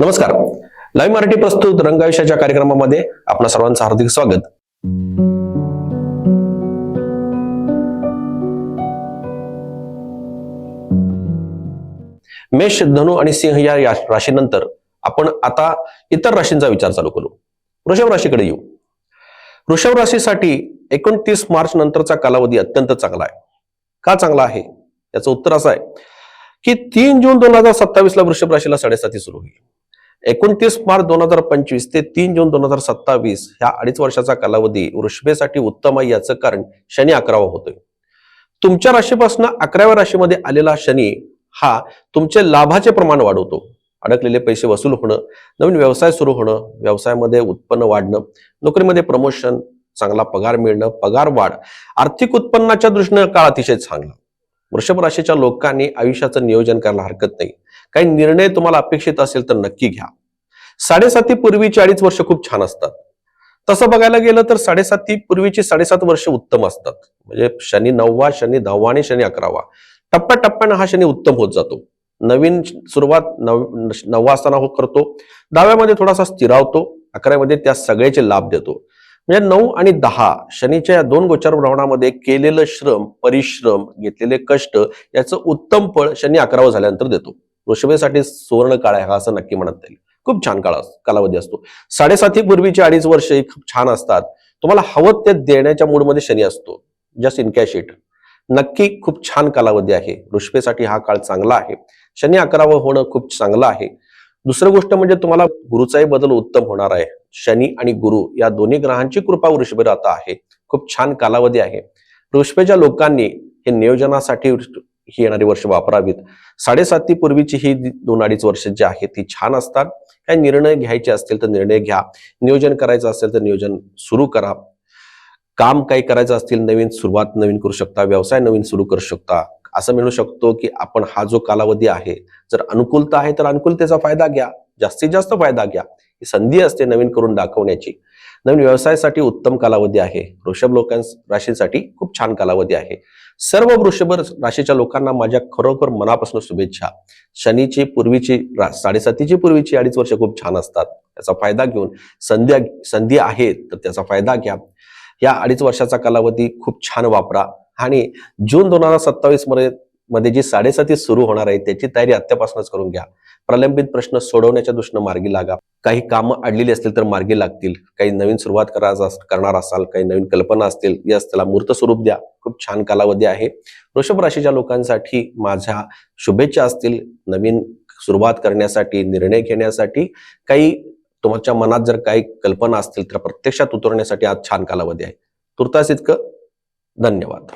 नमस्कार. लाईव्ह मराठी प्रस्तुत रंगाविषयाच्या कार्यक्रमामध्ये आपणा सर्वांचं हार्दिक स्वागत. मेष धनु आणि सिंह या या राशीनंतर आपण आता इतर राशींचा विचार चालू करू. वृषभ राशीकडे येऊ. वृषभ राशीसाठी एकोणतीस मार्च नंतरचा कालावधी अत्यंत चांगला आहे. का चांगला आहे? याचं उत्तर असं आहे की तीन जून दोन हजार सत्तावीस ला वृषभ राशीला साडेसाती सुरू होईल. एकोणतीस मार्च दोन हजार पंचवीस ते तीन जून दोन हजार सत्तावीस ह्या अडीच वर्षाचा कालावधी वृषभेसाठी उत्तम आहे याचं कारण शनी अकरावा होतोय. तुमच्या राशीपासून अकराव्या राशीमध्ये आलेला शनी हा तुमचे लाभाचे प्रमाण वाढवतो. अडकलेले पैसे वसूल होणं नवीन व्यवसाय सुरू होणं व्यवसायामध्ये उत्पन्न वाढणं नोकरीमध्ये प्रमोशन चांगला पगार मिळणं पगार वाढ आर्थिक उत्पन्नाच्या दृष्टीनं काळ अतिशय चांगला. वृषभ राशीच्या लोकांनी आयुष्याचं नियोजन करायला हरकत नाही. काही निर्णय तुम्हाला अपेक्षित असेल तर नक्की घ्या. साडेसाती पूर्वीची अडीच वर्ष खूप छान असतात. तसं बघायला गेलं तर साडेसाती पूर्वीची साडेसात वर्ष उत्तम असतात. म्हणजे शनी नववा शनी दहावा आणि शनी अकरावा. टप्प्याटप्प्यानं हा शनी उत्तम होत जातो. नवीन सुरुवात नव नववा असताना हो करतो. दहाव्यामध्ये थोडासा स्थिरावतो. अकराव्यामध्ये त्या सगळ्याचे लाभ देतो. म्हणजे नऊ आणि दहा शनीच्या या दोन गोचार भ्रमणामध्ये केलेलं श्रम परिश्रम घेतलेले कष्ट याचं उत्तम फळ शनी अकरावं झाल्यानंतर देतो. वृषभेसाठी सुवर्ण काळ आहे हा असं नक्की म्हणत येईल. खूप छान काळ कालावधी असतो. साडेसाती पूर्वीचे अडीच वर्ष ही खूप छान असतात. तुम्हाला हवं ते देण्याच्या मूडमध्ये शनी असतो. जस्ट इन कॅश इट नक्की खूप छान कालावधी आहे. वृषभेसाठी हा काळ चांगला आहे. शनी अकरावं होणं खूप चांगलं आहे. दुसरं गोष्ट म्हणजे तुम्हाला गुरुचाही बदल उत्तम होणार आहे. शनी आणि गुरु या दोन्ही ग्रहांची कृपा वृषभेवर आता आहे. खूप छान कालावधी आहे. वृषभेच्या लोकांनी हे नियोजनासाठी ही येणारी वर्ष वापरावीत. साडेसाती पूर्वीची ही दोन अडीच वर्ष जी आहेत ती छान असतात. काही निर्णय घ्यायचे असतील तर निर्णय घ्या. नियोजन करायचं असेल तर नियोजन सुरू करा. काम काही करायचं असतील नवीन सुरुवात नवीन करू शकता. व्यवसाय नवीन सुरू करू शकता. असं म्हणू शकतो की आपण हा जो कालावधी आहे जर अनुकूलता आहे तर अनुकूलतेचा फायदा घ्या. जास्तीत जास्त फायदा घ्या. ही संधी असते नवीन करून दाखवण्याची. नवीन व्यवसायासाठी उत्तम कालावधी आहे. वृषभ लोकां राशीसाठी खूप छान कालावधी आहे. सर्व वृषभ राशीच्या लोकांना माझ्या खरोखर मनापासून शुभेच्छा. शनीची पूर्वीची साडेसातीची पूर्वीची अडीच वर्ष खूप छान असतात. त्याचा फायदा घेऊन संध्या संधी आहे तर त्याचा फायदा घ्या. या अडीच वर्षाचा कालावधी खूप छान वापरा. आणि जून दोन हजार सत्तावीसमध्ये मध्ये जी साडेसाती सुरू होणार आहे त्याची तयारी आत्तापासूनच करून घ्या. प्रलंबित प्रश्न सोडवण्याच्या दृष्टीनं मार्गी लागा. काही कामं अडलेली असतील तर मार्गी लागतील. काही नवीन सुरुवात करायचा करणार असाल काही नवीन कल्पना असतील यास त्याला मूर्त स्वरूप द्या. खूप छान कालावधी आहे. वृषभ राशीच्या लोकांसाठी माझ्या शुभेच्छा असतील. नवीन सुरुवात करण्यासाठी निर्णय घेण्यासाठी काही तुमच्या मनात जर काही कल्पना असतील तर प्रत्यक्षात उतरण्यासाठी आज छान कालावधी आहे. तुर्तास इतकं. धन्यवाद.